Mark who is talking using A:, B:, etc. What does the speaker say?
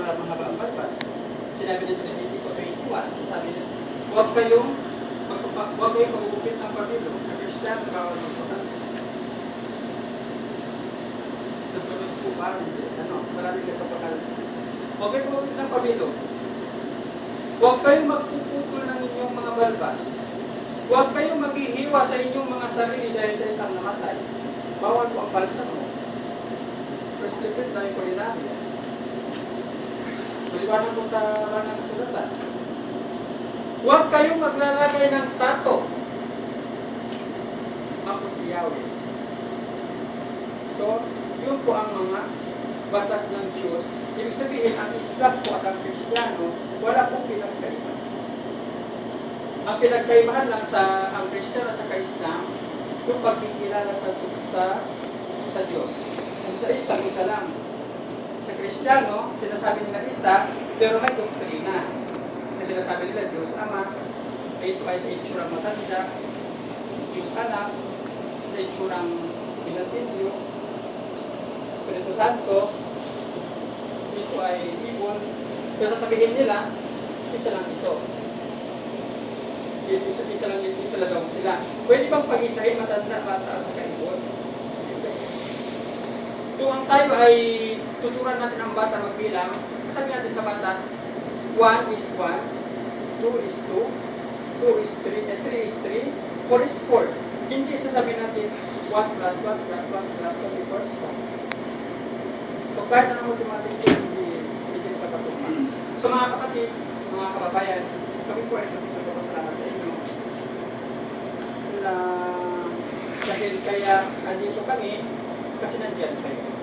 A: mara- mahaba ang balbas. Sinabi din sa Leviticus 21, sabi niya, huwag kayong huwag kayong magugupit ng pabilo sa Kristiyano bawal magpapal. Nasunod po ba? Ano, marami kayo kapakal. Huwag kayong magugupit ng pabilo. Huwag kayong magpuputol ng inyong mga balbas. Huwag kayong maghihiwa sa inyong mga sarili dahil sa isang namatay. Bawal po ang balsamo. First Philippines, dahil ko rinami. Maliwanag ko sa mga kasulatan. Huwag kayong maglalagay ng tato. Ako si Yahweh. So, yun po ang mga batas ng Diyos. Ibig sabihin, ang Islam po at ang Kristiyano, wala pong pinagkaiba. Ang pinagkaibahan lang sa ang Kristiyano sa Islam, yung pagkikilala sa, sa, sa Diyos. Sa Islam, isa lang. Kristiyano, sinasabi nila isa, pero may doktrina. Kasi sinasabi nila, Diyos Ama, ito ay sa itsurang matanda, Diyos Anak, sa itsurang Pinatinyo, Espiritu Santo, ito ay ibon, pero sasabihin nila, isa lang ito. Isa, isa lang isa lang daw sila. Pwede bang pag-isahin matanda, bata at saka ibon? Kung tayo ay tuturan natin ang bata magbilang, sabi natin sa bata, 1 is 1, 2 is 2, 2 is 3, and 3 is 3, 4 is 4. Hindi sasabihin natin 1 plus 1 plus 1 plus 1 equals 1. So kahit anong mathematics yun, hindi, hindi pa patutma. So mga kapatid, mga kababayan, kami po ay nagpapasalamat sa inyo na dahil kaya andito kami kasi nandyan kayo.